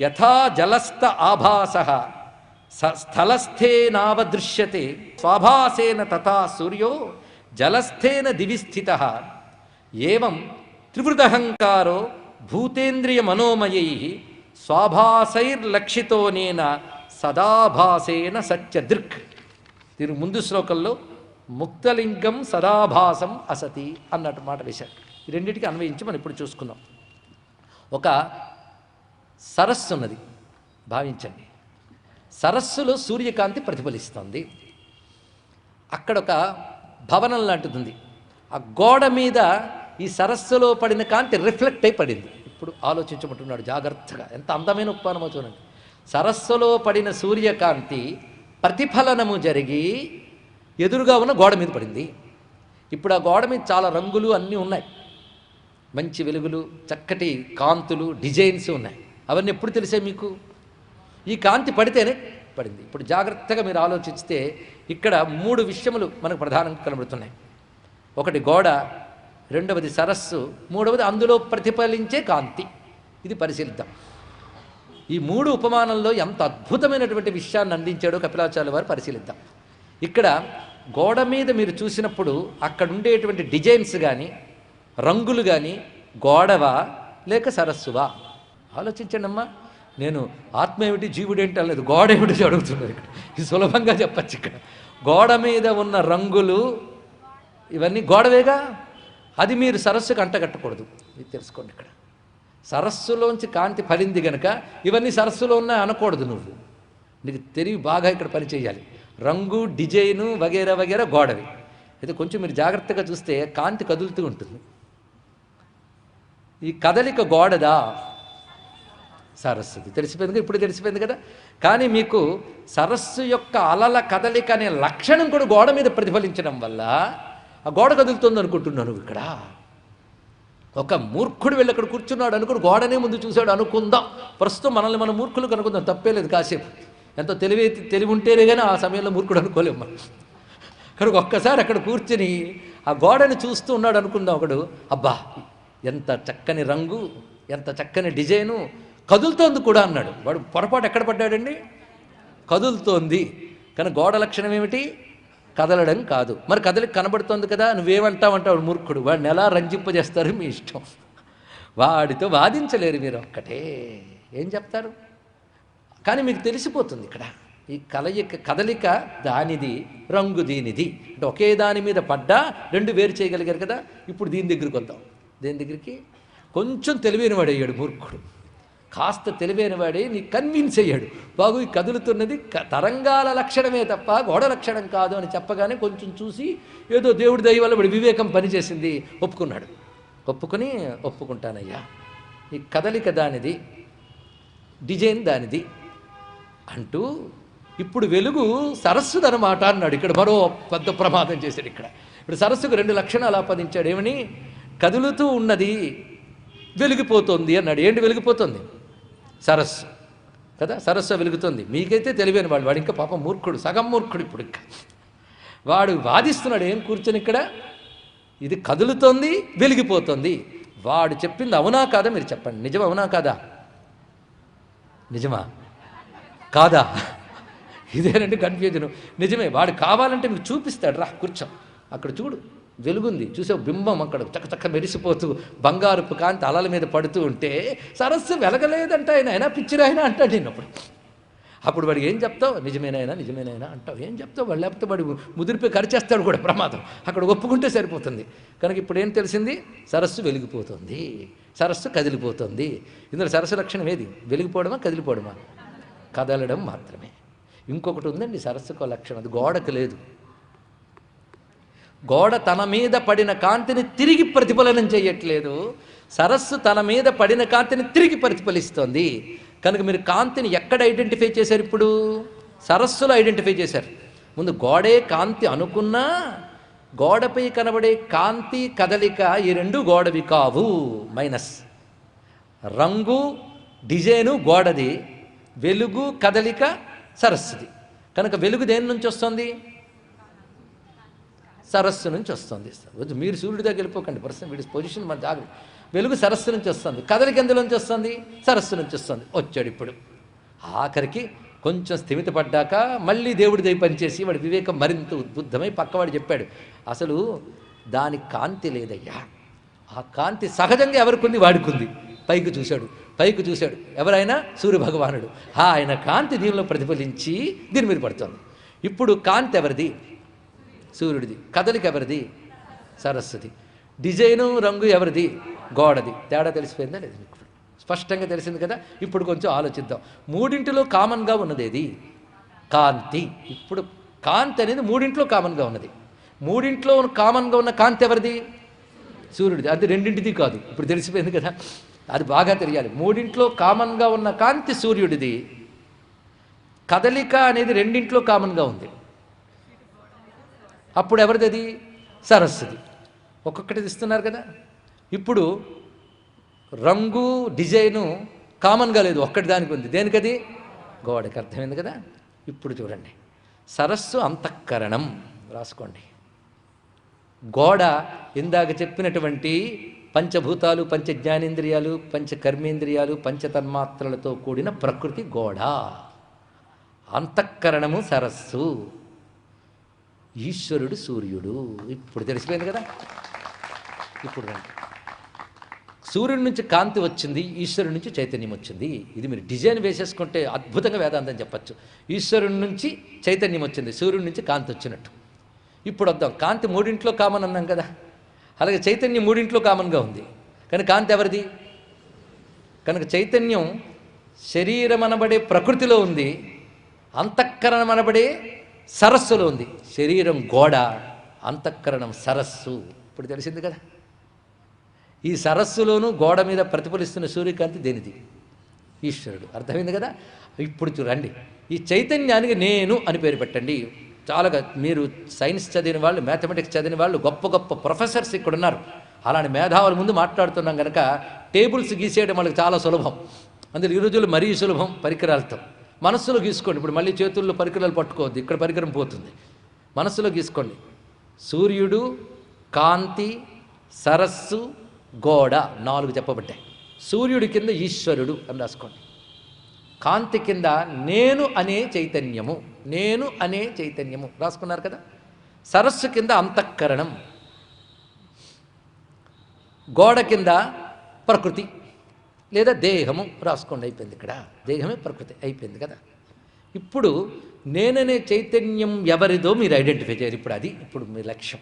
యథా జలస్థ ఆభాస. స్థలస్థేనావదృశ్యతే స్వాభాసేన తథా సూర్యో జలస్థేన దివి స్థిత. ఏం త్రివృదహంకారో భూతేంద్రియ మనోమయై స్వాభాసైర్లక్షితోనేన సదాభాసేన సత్యదృక్ దీని ముందు శ్లోకంలో ముక్తలింగం సదాభాసం అసతి అన్నట్టు మాట వేశారు. ఈ రెండింటికి అన్వయించి మనం ఇప్పుడు చూసుకుందాం. ఒక సరస్సు ఉన్నది భావించండి. సరస్సులో సూర్యకాంతి ప్రతిఫలిస్తుంది. అక్కడ ఒక భవనం లాంటిది ఉంది ఆ గోడ మీద ఈ సరస్సులో పడిన కాంతి రిఫ్లెక్ట్ అయి పడింది. ఇప్పుడు ఆలోచించమంటున్నాడు జాగ్రత్తగా. ఎంత అందమైన ఉత్పానమో చూడండి. సరస్సులో పడిన సూర్యకాంతి ప్రతిఫలనము జరిగి ఎదురుగా ఉన్న గోడ మీద పడింది. ఇప్పుడు ఆ గోడ మీద చాలా రంగులు అన్నీ ఉన్నాయి. మంచి వెలుగులు చక్కటి కాంతులు డిజైన్స్ ఉన్నాయి. అవన్నీ ఎప్పుడు తెలిసే మీకు? ఈ కాంతి పడితేనే పడింది. ఇప్పుడు జాగ్రత్తగా మీరు ఆలోచిస్తే ఇక్కడ మూడు విషయములు మనకు ప్రధానంగా కనబడుతున్నాయి. ఒకటి గోడ రెండవది సరస్సు మూడవది అందులో ప్రతిఫలించే కాంతి. ఇది పరిశీలిద్దాం. ఈ మూడు ఉపమానంలో ఎంత అద్భుతమైనటువంటి విషయాన్ని అందించాడో కపిలాచార్య వారు పరిశీలిద్దాం. ఇక్కడ గోడ మీద మీరు చూసినప్పుడు అక్కడ ఉండేటువంటి డిజైన్స్ కానీ రంగులు కానీ గోడవా లేక సరస్సువా? ఆలోచించండి అమ్మా నేను ఆత్మ ఏమిటి జీవుడు ఏంటి అనలేదు గోడ ఏమిటి అడుగుతున్నారు ఇక్కడ. ఇది సులభంగా చెప్పచ్చు ఇక్కడ. గోడ మీద ఉన్న రంగులు ఇవన్నీ గోడవేగా? అది మీరు సరస్సుకు అంటగట్టకూడదు. ఇది తెలుసుకోండి ఇక్కడ. సరస్సులోంచి కాంతి ఫలింది గనక ఇవన్నీ సరస్సులో ఉన్నాయి అనకూడదు నువ్వు. నీకు తెలివి బాగా ఇక్కడ పని చేయాలి. రంగు డిజైను వగేరా వగేరా గోడవి. అయితే కొంచెం మీరు జాగ్రత్తగా చూస్తే కాంతి కదులుతూ ఉంటుంది. ఈ కదలిక గోడదా? సరస్సుకి తెలిసిపోయింది కదా ఇప్పుడు తెలిసిపోయింది కదా? కానీ మీకు సరస్సు యొక్క అలల కదలిక అనే లక్షణం కూడా గోడ మీద ప్రతిఫలించడం వల్ల ఆ గోడ కదులుతుంది అనుకుంటున్నాను ఇక్కడ. ఒక మూర్ఖుడు వెళ్ళి అక్కడ కూర్చున్నాడు అనుకుని గోడనే ముందు చూశాడు అనుకుందాం. ప్రస్తుతం మనల్ని మన మూర్ఖులు కనుకుందాం తప్పే లేదు కాసేపు. ఎంతో తెలివి తెలివి ఉంటేనే కానీ ఆ సమయంలో మూర్ఖుడు అనుకోలేము మనం. కనుక ఒక్కసారి అక్కడ కూర్చుని ఆ గోడని చూస్తూ ఉన్నాడు అనుకుందాం ఒకడు. అబ్బా ఎంత చక్కని రంగు ఎంత చక్కని డిజైను కదులుతోంది కూడా అన్నాడు. వాడు పొరపాటు ఎక్కడ పడ్డాడండి? కదులుతోంది. కానీ గోడ లక్షణం ఏమిటి? కదలడం కాదు. మరి కదలికి కనబడుతోంది కదా నువ్వేమంటావంటావు మూర్ఖుడు? వాడిని ఎలా రంజింపజేస్తారు మీ ఇష్టం? వాడితో వాదించలేరు మీరు ఒక్కటే. ఏం చెప్తారు? కానీ మీకు తెలిసిపోతుంది ఇక్కడ. ఈ కలయిక కదలిక దానిది రంగు దీనిది. అంటే ఒకే దాని మీద పడ్డా రెండు వేరు చేయగలిగారు కదా ఇప్పుడు దీని దగ్గరికి వద్దాం. దేని దగ్గరికి? కొంచెం తెలివైన వాడు అయ్యాడు మూర్ఖుడు. కాస్త తెలివైనవాడే నీ కన్విన్స్ అయ్యాడు. బాగు ఈ కదులుతున్నది క- తరంగాల లక్షణమే తప్ప గోడ లక్షణం కాదు అని చెప్పగానే కొంచెం చూసి ఏదో దేవుడి దయ వల్ల వాడి వివేకం పనిచేసింది ఒప్పుకున్నాడు. ఒప్పుకొని ఒప్పుకుంటానయ్యా. ఈ కదలిక దానిది డిజైన్ దానిది అంటూ ఇప్పుడు వెలుగు సరస్సుదనమాట అన్నాడు ఇక్కడ మరో పెద్ద ప్రమాదం చేశాడు ఇక్కడ. ఇప్పుడు సరస్సుకు రెండు లక్షణాలు ఆపాదించాడు. ఏమని? కదులుతూ ఉన్నది వెలిగిపోతుంది అన్నాడు. ఏంటి వెలిగిపోతుంది? సరస్సు. కదా? సరస్సు వెలుగుతుంది. మీకైతే తెలివైన వాడు. వాడు ఇంకా పాపం మూర్ఖుడు. సగం మూర్ఖుడు ఇప్పుడు ఇంకా. వాడు వాదిస్తున్నాడు. ఏం కూర్చొని ఇక్కడ? ఇది కదులుతోంది వెలిగిపోతుంది. వాడు చెప్పింది అవునా కాదా మీరు చెప్పండి. నిజం అవునా కాదా? నిజమా? కాదా? ఇదేనంటే కన్ఫ్యూజన్ నిజమే. వాడు కావాలంటే మీకు చూపిస్తాడు. రా కూర్చో. అక్కడ చూడు. వెలుగుంది. చూసే బింబం అక్కడ చక్క చక్క మెరిసిపోతూ బంగారుపు కాంతి అలల మీద పడుతూ ఉంటే సరస్సు వెలగలేదంట ఆయన. అయినా పిచ్చిరాయన అంటాడు నేను అప్పుడు. అప్పుడు వాడికి ఏం చెప్తావు? నిజమేనైనా నిజమేనైనా అంటావు. ఏం చెప్తావు? వాడు లేకపోతే వాడు ముదిరిపోయి కరిచేస్తాడు కూడా ప్రమాదం. అక్కడ ఒప్పుకుంటే సరిపోతుంది. కనుక ఇప్పుడు ఏం తెలిసింది? సరస్సు వెలిగిపోతుంది. సరస్సు కదిలిపోతుంది. ఇందులో సరస్సు లక్షణం ఏది? వెలిగిపోవడమా కదిలిపోవడమా? కదలడం మాత్రమే. ఇంకొకటి ఉందండి సరస్సుకు లక్షణం. అది గోడకు లేదు. గోడ తన మీద పడిన కాంతిని తిరిగి ప్రతిఫలనం చేయట్లేదు. సరస్సు తన మీద పడిన కాంతిని తిరిగి ప్రతిఫలిస్తోంది. కనుక మీరు కాంతిని ఎక్కడ ఐడెంటిఫై చేశారు ఇప్పుడు? సరస్సులో ఐడెంటిఫై చేశారు. ముందు గోడే కాంతి అనుకున్నా గోడపై కనబడే కాంతి కదలిక ఈ రెండు గోడవి కావు. మైనస్. రంగు డిజైను గోడది. వెలుగు కదలిక సరస్సుది. కనుక వెలుగు దేని నుంచి వస్తుంది? సరస్సు నుంచి వస్తుంది. మీరు సూర్యుడి దగ్గర వెళ్ళిపోకండి ప్రశ్న వీడి పొజిషన్ మన జాగ్రత్త. వెలుగు సరస్సు నుంచి వస్తుంది. కదలిక ఎందులోంచి వస్తుంది సరస్సు నుంచి వస్తుంది. వచ్చాడు ఇప్పుడు. ఆఖరికి కొంచెం స్థిమితపడ్డాక మళ్ళీ దేవుడి దయ పనిచేసి వాడి వివేకం మరింత ఉద్బుద్ధమై పక్కవాడు చెప్పాడు అసలు దాని కాంతి లేదయ్యా. ఆ కాంతి సహజంగా ఎవరికి వాడుకుంది. పైకి చూశాడు. పైకి చూశాడు. ఎవరైనా? సూర్య భగవానుడు ఆయన కాంతి దీనిలో ప్రతిఫలించి దీని మీద పడుతుంది. ఇప్పుడు కాంతి ఎవరిది? సూర్యుడిది. కదలిక ఎవరిది? సరస్వతి డిజైను రంగు ఎవరిది? గోడది. తేడా తెలిసిపోయిందా లేదు మీకు? స్పష్టంగా తెలిసింది కదా? ఇప్పుడు కొంచెం ఆలోచిద్దాం. మూడింటిలో కామన్గా ఉన్నది ఏది? కాంతి. ఇప్పుడు కాంతి అనేది మూడింట్లో కామన్గా ఉన్నది. మూడింట్లో కామన్గా ఉన్న కాంతి ఎవరిది? సూర్యుడిది. అది రెండింటిది కాదు. ఇప్పుడు తెలిసిపోయింది కదా? అది బాగా తెలియాలి. మూడింట్లో కామన్గా ఉన్న కాంతి సూర్యుడిది. కదలిక అనేది రెండింట్లో కామన్గా ఉంది. అప్పుడు ఎవరిది అది సరస్సుది. ఒక్కొక్కటి ఇస్తున్నారు కదా. ఇప్పుడు రంగు డిజైను కామన్గా లేదు. ఒక్కటి దానికి ఉంది. దేనికది? గోడకి అర్థమైంది కదా. ఇప్పుడు చూడండి. సరస్సు అంతఃకరణం. రాసుకోండి. గోడ ఇందాక చెప్పినటువంటి పంచభూతాలు పంచ జ్ఞానేంద్రియాలు పంచ కర్మేంద్రియాలు పంచతన్మాత్రలతో కూడిన ప్రకృతి గోడ. అంతఃకరణము సరస్సు. ఈశ్వరుడు సూర్యుడు. ఇప్పుడు తెలిసిపోయింది కదా? ఇప్పుడు సూర్యుడి నుంచి కాంతి వచ్చింది ఈశ్వరుడి నుంచి చైతన్యం వచ్చింది. ఇది మీరు డిజైన్ వేసేసుకుంటే అద్భుతంగా వేదాంతం చెప్పచ్చు. ఈశ్వరుడి నుంచి చైతన్యం వచ్చింది సూర్యుడి నుంచి కాంతి వచ్చినట్టు. ఇప్పుడు వద్దాం. కాంతి మూడింట్లో కామన్ అన్నాం కదా? అలాగే చైతన్యం మూడింట్లో కామన్గా ఉంది. కానీ కాంతి ఎవరిది? కనుక చైతన్యం శరీరం అనబడే ప్రకృతిలో ఉంది అంతఃకరణం అనబడే సరస్సులో ఉంది. శరీరం గోడ అంతఃకరణం సరస్సు. ఇప్పుడు తెలిసింది కదా? ఈ సరస్సులోనూ గోడ మీద ప్రతిఫలిస్తున్న సూర్యకాంతి దేనిది? ఈశ్వరుడు. అర్థమైంది కదా? ఇప్పుడు చూడండి ఈ చైతన్యానికి నేను అని పేరు పెట్టండి. చాలా మీరు సైన్స్ చదివిన వాళ్ళు మ్యాథమెటిక్స్ చదివిన వాళ్ళు గొప్ప గొప్ప ప్రొఫెసర్స్ ఇక్కడ ఉన్నారు. అలాంటి మేధావుల ముందు మాట్లాడుతున్నాం కనుక టేబుల్స్ గీసేయడం వాళ్ళకి చాలా సులభం. అందులో ఈ రోజుల్లో మరీ సులభం పరికరాలతో. మనస్సులో గీసుకోండి. ఇప్పుడు మళ్ళీ చేతుల్లో పరికరాలు పట్టుకోవద్దు. ఇక్కడ పరికరం పోతుంది. మనస్సులో గీసుకోండి. సూర్యుడు కాంతి సరస్సు గోడ నాలుగు చెప్పబడ్డాయి. సూర్యుడి కింద ఈశ్వరుడు అని రాసుకోండి. కాంతి కింద నేను అనే చైతన్యము నేను అనే చైతన్యము రాసుకున్నారు కదా? సరస్సు కింద అంతఃకరణం గోడ కింద ప్రకృతి. లేదా దేహము రాసుకోండి అయిపోయింది ఇక్కడ. దేహమే ప్రకృతి అయిపోయింది కదా. ఇప్పుడు నేననే చైతన్యం ఎవరిదో మీరు ఐడెంటిఫై చేయరు ఇప్పుడు అది ఇప్పుడు మీ లక్ష్యం.